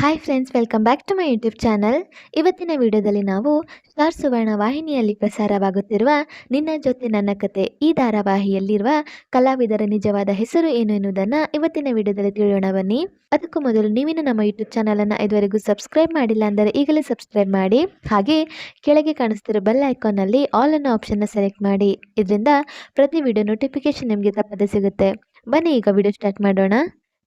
Hi friends welcome back to my YouTube channel ಇವತ್ತಿನ ವಿಡಿಯೋದಲ್ಲಿ ನಾವು ಸ್ಟಾರ್ ಸುವರ್ಣ ವಾಹಿನಿಯಲ್ಲಿ ಪ್ರಸಾರವಾಗುತ್ತಿರುವ ನಿನ್ನ ಜೊತೆ ನನ್ನ ಕತೆ ಈ ಧಾರಾವಾಹಿಯಲ್ಲಿರುವ ಕಲಾವಿದರ ನಿಜವಾದ ಹೆಸರು ಏನು ಎನ್ನುವುದನ್ನು ಇವತ್ತಿನ ವಿಡಿಯೋದಲ್ಲಿ ತಿಳಿಯೋಣ ಬನ್ನಿ. ಅದಕ್ಕೂ ಮೊದಲು ನೀವಿನ ನಮ್ಮ ಯೂಟ್ಯೂಬ್ ಚಾನಲನ್ನು ಇದುವರೆಗೂ ಸಬ್ಸ್ಕ್ರೈಬ್ ಮಾಡಿಲ್ಲ ಅಂದರೆ ಈಗಲೇ ಸಬ್ಸ್ಕ್ರೈಬ್ ಮಾಡಿ. ಹಾಗೆ ಕೆಳಗೆ ಕಾಣಿಸ್ತಿರೋ ಬೆಲ್ ಐಕಾನಲ್ಲಿ ಆಲ್ ಅನ್ನೋ ಆಪ್ಷನ್ನ ಸೆಲೆಕ್ಟ್ ಮಾಡಿ. ಇದರಿಂದ ಪ್ರತಿ ವಿಡಿಯೋ ನೋಟಿಫಿಕೇಶನ್ ನಿಮಗೆ ತಪ್ಪದೆ ಸಿಗುತ್ತೆ. ಬನ್ನಿ ಈಗ ವಿಡಿಯೋ ಸ್ಟಾರ್ಟ್ ಮಾಡೋಣ.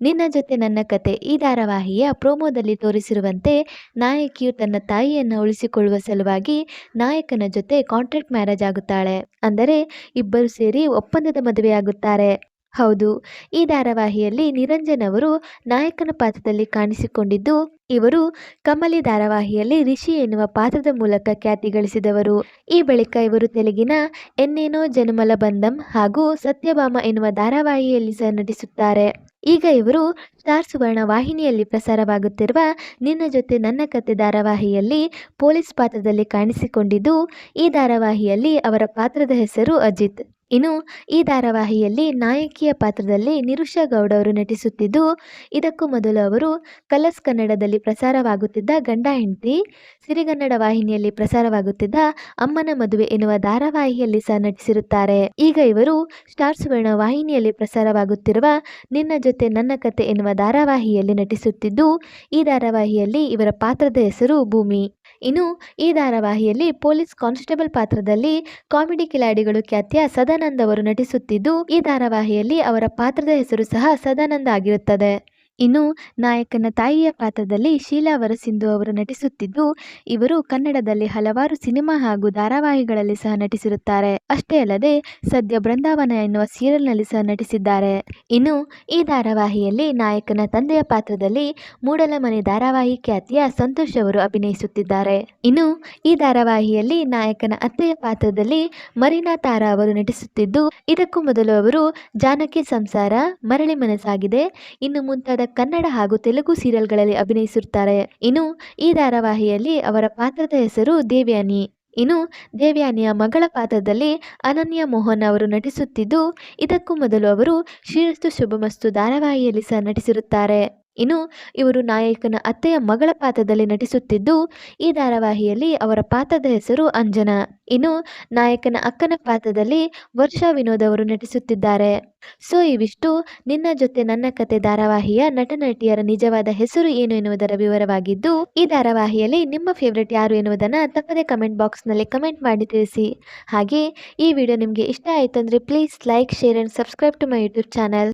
ನಿನ್ನ ಜೊತೆ ನನ್ನ ಕತೆ ಈ ಧಾರಾವಾಹಿಯ ಪ್ರೋಮೋದಲ್ಲಿ ತೋರಿಸಿರುವಂತೆ, ನಾಯಕಿಯು ತನ್ನ ತಾಯಿಯನ್ನು ಉಳಿಸಿಕೊಳ್ಳುವ ಸಲುವಾಗಿ ನಾಯಕನ ಜೊತೆ ಕಾಂಟ್ರಾಕ್ಟ್ ಮ್ಯಾರೇಜ್ ಆಗುತ್ತಾಳೆ. ಅಂದರೆ, ಇಬ್ಬರು ಸೇರಿ ಒಪ್ಪಂದದ ಮದುವೆಯಾಗುತ್ತಾರೆ. ಹೌದು, ಈ ಧಾರಾವಾಹಿಯಲ್ಲಿ ನಿರಂಜನ್ ಅವರು ನಾಯಕನ ಪಾತ್ರದಲ್ಲಿ ಕಾಣಿಸಿಕೊಂಡಿದ್ದು, ಇವರು ಕಮಲಿ ಧಾರಾವಾಹಿಯಲ್ಲಿ ರಿಷಿ ಎನ್ನುವ ಪಾತ್ರದ ಮೂಲಕ ಖ್ಯಾತಿ ಗಳಿಸಿದವರು. ಈ ಬಳಿಕ ಇವರು ತೆಲುಗಿನ ಎನ್ನೇನೋ ಜನಮಲ ಬಂಧಂ ಹಾಗೂ ಸತ್ಯಭಾಮ ಎನ್ನುವ ಧಾರಾವಾಹಿಯಲ್ಲಿ ಸಹ ನಟಿಸುತ್ತಾರೆ. ಈಗ ಇವರು ಸ್ಟಾರ್ ಸುವರ್ಣ ವಾಹಿನಿಯಲ್ಲಿ ಪ್ರಸಾರವಾಗುತ್ತಿರುವ ನಿನ್ನ ಜೊತೆ ನನ್ನ ಕತೆ ಧಾರಾವಾಹಿಯಲ್ಲಿ ಪೊಲೀಸ್ ಪಾತ್ರದಲ್ಲಿ ಕಾಣಿಸಿಕೊಂಡಿದ್ದು, ಈ ಧಾರಾವಾಹಿಯಲ್ಲಿ ಅವರ ಪಾತ್ರದ ಹೆಸರು ಅಜಿತ್. ಇನ್ನು ಈ ಧಾರಾವಾಹಿಯಲ್ಲಿ ನಾಯಕಿಯ ಪಾತ್ರದಲ್ಲಿ ನಿರುಷಾ ಗೌಡ ಅವರು ನಟಿಸುತ್ತಿದ್ದು, ಇದಕ್ಕೂ ಮೊದಲು ಅವರು ಕಲರ್ಸ್ ಕನ್ನಡದಲ್ಲಿ ಪ್ರಸಾರವಾಗುತ್ತಿದ್ದ ಗಂಡ ಹೆಂಡತಿ, ಸಿರಿಗನ್ನಡ ವಾಹಿನಿಯಲ್ಲಿ ಪ್ರಸಾರವಾಗುತ್ತಿದ್ದ ಅಮ್ಮನ ಮದುವೆ ಎನ್ನುವ ಧಾರಾವಾಹಿಯಲ್ಲಿ ಸಹ ನಟಿಸಿರುತ್ತಾರೆ. ಈಗ ಇವರು ಸ್ಟಾರ್ ಸುವರ್ಣ ವಾಹಿನಿಯಲ್ಲಿ ಪ್ರಸಾರವಾಗುತ್ತಿರುವ ನಿನ್ನ ಜೊತೆ ನನ್ನ ಕತೆ ಎನ್ನುವ ಧಾರಾವಾಹಿಯಲ್ಲಿ ನಟಿಸುತ್ತಿದ್ದು, ಈ ಧಾರಾವಾಹಿಯಲ್ಲಿ ಇವರ ಪಾತ್ರದ ಹೆಸರು ಭೂಮಿ. ಇನ್ನು ಈ ಧಾರಾವಾಹಿಯಲ್ಲಿ ಪೊಲೀಸ್ ಕಾನ್ಸ್ಟೇಬಲ್ ಪಾತ್ರದಲ್ಲಿ ಕಾಮಿಡಿ ಕಿಲಾಡಿಗಳು ಖ್ಯಾತಿಯ ಸದಾನಂದ್ ಅವರು ನಟಿಸುತ್ತಿದ್ದು, ಈ ಧಾರಾವಾಹಿಯಲ್ಲಿ ಅವರ ಪಾತ್ರದ ಹೆಸರು ಸಹ ಸದಾನಂದ ಆಗಿರುತ್ತದೆ. ಇನ್ನು ನಾಯಕನ ತಾಯಿಯ ಪಾತ್ರದಲ್ಲಿ ಶೀಲಾ ವರಸಿಂಧು ಅವರು ನಟಿಸುತ್ತಿದ್ದು, ಇವರು ಕನ್ನಡದಲ್ಲಿ ಹಲವಾರು ಸಿನಿಮಾ ಹಾಗೂ ಧಾರಾವಾಹಿಗಳಲ್ಲಿ ಸಹ ನಟಿಸಿರುತ್ತಾರೆ. ಅಷ್ಟೇ ಅಲ್ಲದೆ, ಸದ್ಯ ಬೃಂದಾವನ ಎನ್ನುವ ಸೀರಿಯಲ್ನಲ್ಲಿ ಸಹ ನಟಿಸಿದ್ದಾರೆ. ಇನ್ನು ಈ ಧಾರಾವಾಹಿಯಲ್ಲಿ ನಾಯಕನ ತಂದೆಯ ಪಾತ್ರದಲ್ಲಿ ಮೂಡಲಮನೆ ಧಾರಾವಾಹಿ ಖ್ಯಾತಿಯ ಸಂತೋಷ್ ಅವರು ಅಭಿನಯಿಸುತ್ತಿದ್ದಾರೆ. ಇನ್ನು ಈ ಧಾರಾವಾಹಿಯಲ್ಲಿ ನಾಯಕನ ಅತ್ತೆಯ ಪಾತ್ರದಲ್ಲಿ ಮರೀನಾ ತಾರಾ ಅವರು ನಟಿಸುತ್ತಿದ್ದು, ಇದಕ್ಕೂ ಮೊದಲು ಅವರು ಜಾನಕಿ ಸಂಸಾರ, ಮರಳಿ ಮನಸ್ಸಾಗಿದೆ. ಇನ್ನು ಮುಂತಾದ ಕನ್ನಡ ಹಾಗೂ ತೆಲುಗು ಸೀರಿಯಲ್ಗಳಲ್ಲಿ ಅಭಿನಯಿಸುತ್ತಾರೆ ಇನ್ನು ಈ ಧಾರಾವಾಹಿಯಲ್ಲಿ ಅವರ ಪಾತ್ರದ ಹೆಸರು ದೇವ್ಯಾನಿ. ಇನ್ನು ದೇವ್ಯಾನಿಯ ಮಗಳ ಪಾತ್ರದಲ್ಲಿ ಅನನ್ಯ ಮೋಹನ್ ಅವರು ನಟಿಸುತ್ತಿದ್ದು, ಇದಕ್ಕೂ ಮೊದಲು ಅವರು ಶ್ರೀರಸ್ತು ಶುಭಮಸ್ತು ಧಾರಾವಾಹಿಯಲ್ಲಿ ಸಹ ನಟಿಸಿರುತ್ತಾರೆ. ಇನ್ನು ಇವರು ನಾಯಕನ ಅತ್ತೆಯ ಮಗಳ ಪಾತ್ರದಲ್ಲಿ ನಟಿಸುತ್ತಿದ್ದು, ಈ ಧಾರಾವಾಹಿಯಲ್ಲಿ ಅವರ ಪಾತ್ರದ ಹೆಸರು ಅಂಜನಾ. ಇನ್ನು ನಾಯಕನ ಅಕ್ಕನ ಪಾತ್ರದಲ್ಲಿ ವರ್ಷಾ ವಿನೋದ್ ಅವರು ನಟಿಸುತ್ತಿದ್ದಾರೆ. ಸೊ, ಇವಿಷ್ಟು. ನಿನ್ನ ಜೊತೆ ನನ್ನ ಕತೆ ಧಾರಾವಾಹಿಯ ನಟ ನಟಿಯರ ನಿಜವಾದ ಹೆಸರು ಏನು ಎನ್ನುವುದರ ವಿವರವಾಗಿದ್ದು, ಈ ಧಾರಾವಾಹಿಯಲ್ಲಿ ನಿಮ್ಮ ಫೇವ್ರೆಟ್ ಯಾರು ಎನ್ನುವುದನ್ನು ತಪ್ಪದೇ ಕಮೆಂಟ್ ಬಾಕ್ಸ್ನಲ್ಲಿ ಕಮೆಂಟ್ ಮಾಡಿ ತಿಳಿಸಿ. ಹಾಗೆ ಈ ವಿಡಿಯೋ ನಿಮಗೆ ಇಷ್ಟ ಆಯಿತು ಅಂದರೆ please like share and subscribe to my YouTube channel